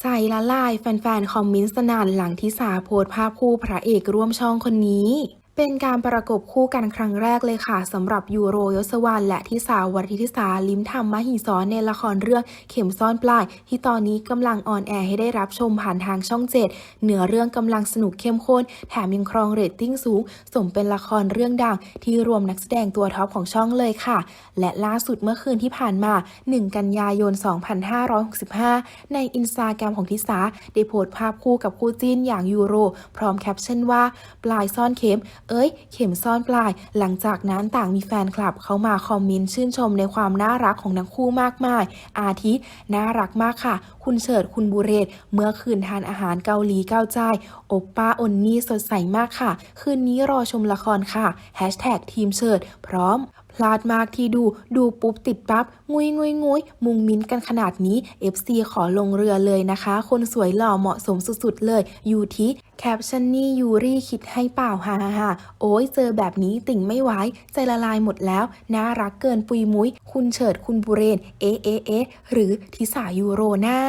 ใจละลายแฟนๆ คอมเมนต์สนานหลังที่สาโพสภาพคู่พระเอกร่วมช่องคนนี้ เป็นการประกบคู่กันครั้งแรกเลยค่ะสำหรับยูโรยศวรรณและทิสาวรทิสาลิ้มทำมมหิสอนในละครเรื่องเข็มซ่อนปลายที่ตอนนี้กำลังออนแอร์ให้ได้รับชมผ่านทางช่องเจ็ดเหนือเรื่องกำลังสนุกเข้มข้น แถมยังครองเรตติ้งสูง สมเป็นละครเรื่องดังที่รวมนักแสดงตัวท็อปของช่องเลยค่ะ และล่าสุดเมื่อคืนที่ผ่านมา 1 กันยายน 2565 ในอินสตาแกรมของทิสาได้โพสต์ภาพคู่กับคู่จิ้นอย่างยูโร พร้อมแคปชั่นว่า ปลายซ่อนเข็มเอ้ย เข็มซ่อนปลาย หลังจากนั้นต่างมีแฟนคลับเข้ามาคอมเมนต์ชื่นชมในความน่ารักของทั้งคู่มากมาย อาทิน่ารักมากค่ะ คุณเฉิดคุณบุเรศ เมื่อคืนทานอาหารเกาหลีเก้าใจายโอปป้าอนนี่สดใสมากค่ะ คืนนี้รอชมละครค่ะแฮชแท็กทีมเฉิดพร้อมพลาดมากที่ดูดูปุ๊บติดปั๊บงุยงุยงุยมุงมิ้นกันขนาดนี้ FC ขอลงเรือเลยนะคะ คนสวยหล่อเหมาะสมสุดๆ เลย อยู่ที่แคปชั่นนี่ยูรี่คิดให้เปล่าฮ่าฮ่าฮ่าโอ้ยเจอแบบนี้ติ่งไม่ไหวใจละลายหมดแล้วน่ารักเกินปุยมุ้ย คุณเฉิดคุณบุเรน เอเอเอหรือทิสายูโรนา